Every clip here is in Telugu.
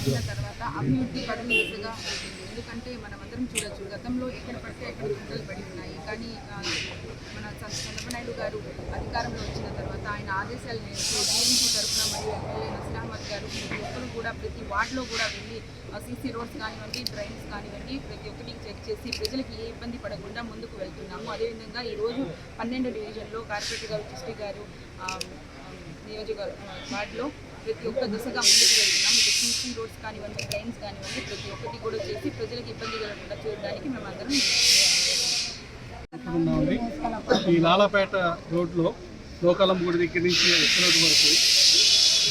వచ్చిన తర్వాత అభివృద్ధి పడని దిశగా ఉంటుంది. ఎందుకంటే మనం అందరం చూడొచ్చు గతంలో ఎక్కడ పడితే అక్కడ గుంటలు పడి ఉన్నాయి. కానీ మన చంద్రబాబు గారు అధికారంలో వచ్చిన తర్వాత ఆయన ఆదేశాలు మేరకు టీఎంసీ తరఫున మరియు ఎమ్మెల్యే నసీర్ గారు ప్రతి ఒక్కరు కూడా ప్రతి వార్డులో కూడా వెళ్ళి సీసీ రోడ్స్ కానివ్వండి డ్రైన్స్ కానివ్వండి ప్రతి ఒక్కటి చెక్ చేసి ప్రజలకు ఏ ఇబ్బంది పడకుండా ముందుకు వెళ్తున్నాము. అదేవిధంగా ఈరోజు పన్నెండు డివిజన్లో కార్పొరేటర్ గారు డిస్ట్రిక్ట్ గారు నియోజకవర్గ వార్డులో ప్రతి ఒక్క దిశగా ముందుకు వెళ్తున్నాం ఇక రోడ్స్ కానివ్వండి ట్రైన్స్ కానివ్వండి ప్రతి ఒక్కటి కూడా చేసి ప్రజలకు ఇబ్బంది కలగకుండా చూడడానికి మేమందరం ఉన్నామండి ఈ లాలాపేట రోడ్లో లోకాలం గుడి దగ్గర నుంచి రోడ్డు వరకు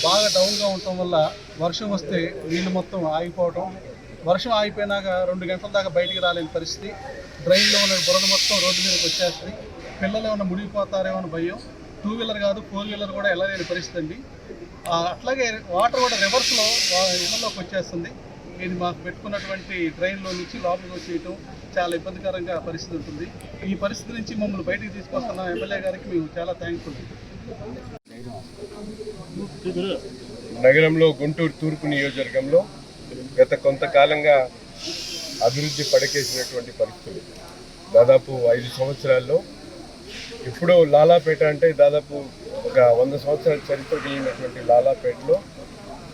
బాగా డౌన్గా ఉండటం వల్ల వర్షం వస్తే నీళ్ళు మొత్తం ఆగిపోవటం. వర్షం ఆగిపోయినాక రెండు గంటల దాకా బయటికి రాలేని పరిస్థితి. డ్రైన్లో ఉన్న బురద మొత్తం రోడ్డు మీదకి వచ్చేస్తుంది. పిల్లలు ఏమైనా మునిగిపోతారేమో అని భయం. టూ వీలర్ కాదు ఫోర్ వీలర్ కూడా వెళ్ళలేని పరిస్థితి అండి. అట్లాగే వాటర్ కూడా రివర్స్లో ఇళ్ళలోకి వచ్చేస్తుంది. ఇది మాకు పెట్టుకున్నటువంటి డ్రైన్లో నుంచి లోపలికి వచ్చేయటం చాలా ఇబ్బందికరంగా పరిస్థితి ఉంటుంది. ఈ పరిస్థితి నుంచి మమ్మల్ని బయటికి తీసుకొస్తున్న ఎమ్మెల్యే గారికి మేము చాలా థ్యాంక్ఫుల్ నగరంలో గుంటూరు తూర్పు నియోజకవర్గంలో గత కొంతకాలంగా అభివృద్ధి పడకేసినటువంటి పరిస్థితులు. దాదాపు ఐదు సంవత్సరాల్లో ఎప్పుడో లాలాపేట అంటే దాదాపు ఒక వంద సంవత్సరాల చరిత్ర కలిగినటువంటి లాలాపేటలో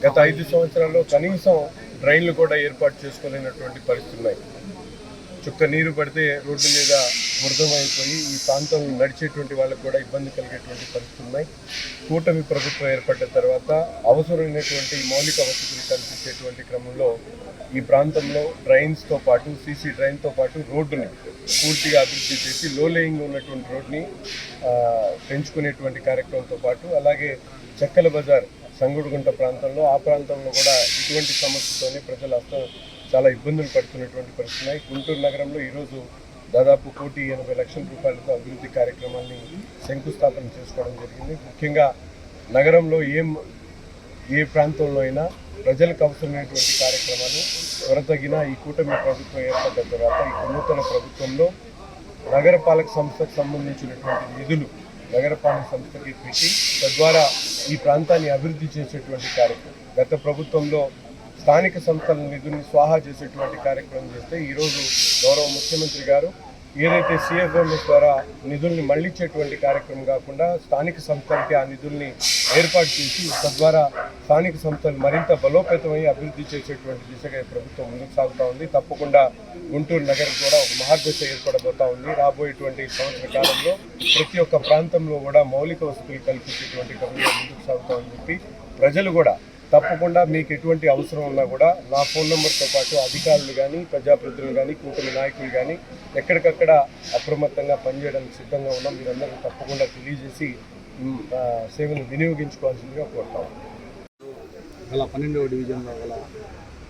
గత ఐదు సంవత్సరాల్లో కనీసం డ్రైన్లు కూడా ఏర్పాటు చేసుకోలేనటువంటి పరిస్థితులు ఉన్నాయి. చుక్క నీరు పడితే రోడ్డు మీద మృదమైపోయి ఈ ప్రాంతం నడిచేటువంటి వాళ్ళకు కూడా ఇబ్బంది కలిగేటువంటి పరిస్థితులు ఉన్నాయి. కూటమి ప్రభుత్వం ఏర్పడిన తర్వాత అవసరమైనటువంటి మౌలిక వసతులు కల్పించేటువంటి క్రమంలో ఈ ప్రాంతంలో డ్రైన్స్తో పాటు సీసీ డ్రైన్తో పాటు రోడ్డుని పూర్తిగా అభివృద్ధి చేసి లో లేయింగ్ ఉన్నటువంటి రోడ్ని పెంచుకునేటువంటి కార్యక్రమంతో పాటు అలాగే చెక్కల బజార్ సంగుడుగుంట ప్రాంతంలో ఆ ప్రాంతంలో కూడా ఇటువంటి సమస్యతోనే ప్రజలు అస్తం చాలా ఇబ్బందులు పడుతున్నటువంటి పరిస్థితున్నాయి గుంటూరు నగరంలో ఈరోజు దాదాపు కోటి ఎనభై లక్షల రూపాయలతో అభివృద్ధి కార్యక్రమాన్ని శంకుస్థాపన చేసుకోవడం జరిగింది. ముఖ్యంగా నగరంలో ఏం ఏ ప్రాంతంలో అయినా ప్రజలకు అవసరమైనటువంటి కార్యక్రమాలు త్వరతగిన ఈ కూటమి ప్రభుత్వం ఏర్పడ్డ తర్వాత ఈ నూతన ప్రభుత్వంలో నగరపాలక సంస్థకు సంబంధించినటువంటి నిధులు నగరపాలక సంస్థకి పెట్టి తద్వారా ఈ ప్రాంతాన్ని అభివృద్ధి చేసేటువంటి కార్యక్రమం. గత ప్రభుత్వంలో స్థానిక సంస్థల నిధుల్ని స్వాహా చేసేటువంటి కార్యక్రమం చేస్తే ఈరోజు గౌరవ ముఖ్యమంత్రి గారు ఏదైతే సిఎఫ్ఎంఎస్ ద్వారా నిధుల్ని మళ్ళించేటువంటి కార్యక్రమం కాకుండా స్థానిక సంస్థలకి ఆ నిధుల్ని ఏర్పాటు చేసి తద్వారా స్థానిక సంస్థలు మరింత బలోపేతమై అభివృద్ధి చేసేటువంటి దిశగా ప్రభుత్వం ముందుకు సాగుతూ ఉంది. తప్పకుండా గుంటూరు నగరం కూడా ఒక మహాదశ ఏర్పడబోతా ఉంది. రాబోయేటువంటి సంవత్సర కాలంలో ప్రతి ఒక్క ప్రాంతంలో కూడా మౌలిక వసతులు కల్పించేటువంటి గమనం ముందుకు సాగుతామని చెప్పి ప్రజలు కూడా తప్పకుండా మీకు ఎటువంటి అవసరం ఉన్నా కూడా నా ఫోన్ నెంబర్తో పాటు అధికారులు కానీ ప్రజాప్రతినిధులు కానీ కూటమి నాయకులు కానీ ఎక్కడికక్కడ అప్రమత్తంగా పనిచేయడానికి సిద్ధంగా ఉన్నాం మీరందరూ తప్పకుండా తెలియజేసి సేవలు వినియోగించుకోవాల్సిందిగా కోరుతాం గల పన్నెండవ డివిజన్లో గల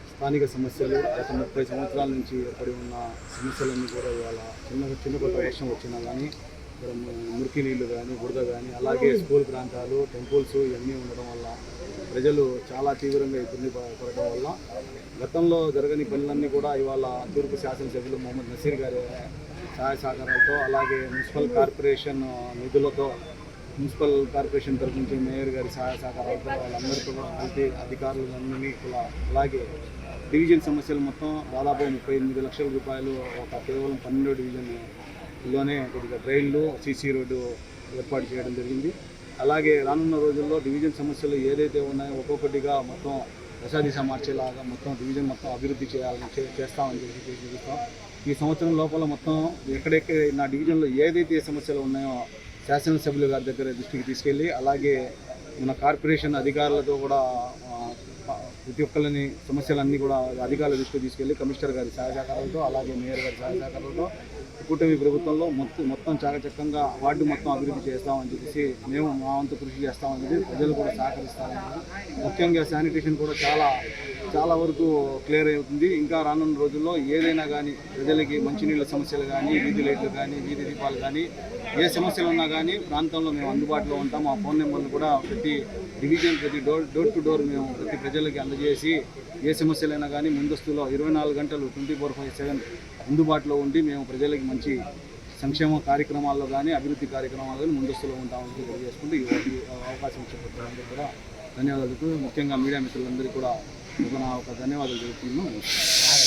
స్థానిక సమస్యలు గత ముప్పై సంవత్సరాల నుంచి ఏర్పడి ఉన్న సమస్యలన్నీ కూడా ఇవాళ చిన్న చిన్న కొత్త వర్షం వచ్చినా కానీ ఇక్కడ మురికి నీళ్ళు కానీ బురద కానీ అలాగే స్కూల్ ప్రాంతాలు టెంపుల్స్ ఇవన్నీ ఉండడం వల్ల ప్రజలు చాలా తీవ్రంగా ఇబ్బంది ప- పడడం వల్ల గతంలో జరగని పనులన్నీ కూడా ఇవాళ తూర్పు శాసనసభ్యులు మొహమ్మద్ నసీర్ గారి సహాయ సహకారాలతో అలాగే మున్సిపల్ కార్పొరేషన్ నిధులతో మున్సిపల్ కార్పొరేషన్ తరఫు నుంచి మేయర్ గారి సహాయ సహకారాలతో వాళ్ళందరితో కలిపి అధికారులందరినీ కూడా అలాగే డివిజన్ సమస్యలు మొత్తం దాదాపు ముప్పై ఎనిమిది లక్షల రూపాయలు ఒక కేవలం పన్నెండో లోనే కొద్దిగా డ్రైన్లు సీసీ రోడ్డు ఏర్పాటు చేయడం జరిగింది. అలాగే రానున్న రోజుల్లో డివిజన్ సమస్యలు ఏదైతే ఉన్నాయో ఒక్కొక్కటిగా మొత్తం దశాదిశ మార్చేలాగా మొత్తం డివిజన్ మొత్తం అభివృద్ధి చేయాలని చేస్తామని చెప్పి చూపిస్తాం ఈ సంవత్సరం లోపల మొత్తం ఎక్కడెక్కడ నా డివిజన్లో ఏదైతే సమస్యలు ఉన్నాయో శాసనసభ్యులు గారి దగ్గర దృష్టికి తీసుకెళ్ళి అలాగే మన కార్పొరేషన్ అధికారులతో కూడా ప్రతి ఒక్కరిని సమస్యలన్నీ కూడా అధికారుల దృష్టికి తీసుకెళ్ళి కమిషనర్ గారి సహాయ సహకారాలతో అలాగే మేయర్ గారి సహాయ సహకారాలతో కూటమి ప్రభుత్వంలో మొత్తం మొత్తం చాకచక్యంగా వార్డు మొత్తం అభివృద్ధి చేస్తామని చెప్పేసి మేము మా వంతు కృషి చేస్తామని చెప్పి ప్రజలు కూడా సహకరిస్తామని ముఖ్యంగా శానిటేషన్ కూడా చాలా చాలా వరకు క్లియర్ అవుతుంది. ఇంకా రానున్న రోజుల్లో ఏదైనా కానీ ప్రజలకి మంచినీళ్ళ సమస్యలు కానీ వీధి లైట్లు కానీ వీధి దీపాలు కానీ ఏ సమస్యలు ఉన్నా కానీ ప్రాంతంలో మేము అందుబాటులో ఉంటాం. ఆ ఫోన్ నెంబర్లు కూడా ప్రతి డివిజన్ ప్రతి డోర్ డోర్ టు డోర్ మేము ప్రతి ప్రజలకి చేసి ఏ సమస్యలైనా కానీ ముందస్తులో ఇరవై నాలుగు గంటలు ట్వంటీ ఫోర్ ఫైవ్ సెవెన్ అందుబాటులో ఉండి మేము ప్రజలకి మంచి సంక్షేమ కార్యక్రమాల్లో కానీ అభివృద్ధి కార్యక్రమాల్లో కానీ ముందస్తులో ఉంటామని తెలియజేసుకుంటూ ఈ అవకాశం ఇచ్చిన ప్రజలందరికీ కూడా ధన్యవాదాలు. ముఖ్యంగా మీడియా మిత్రులందరికీ కూడా ఒక నా ఒక ధన్యవాదాలు తెలుపుతున్నాను.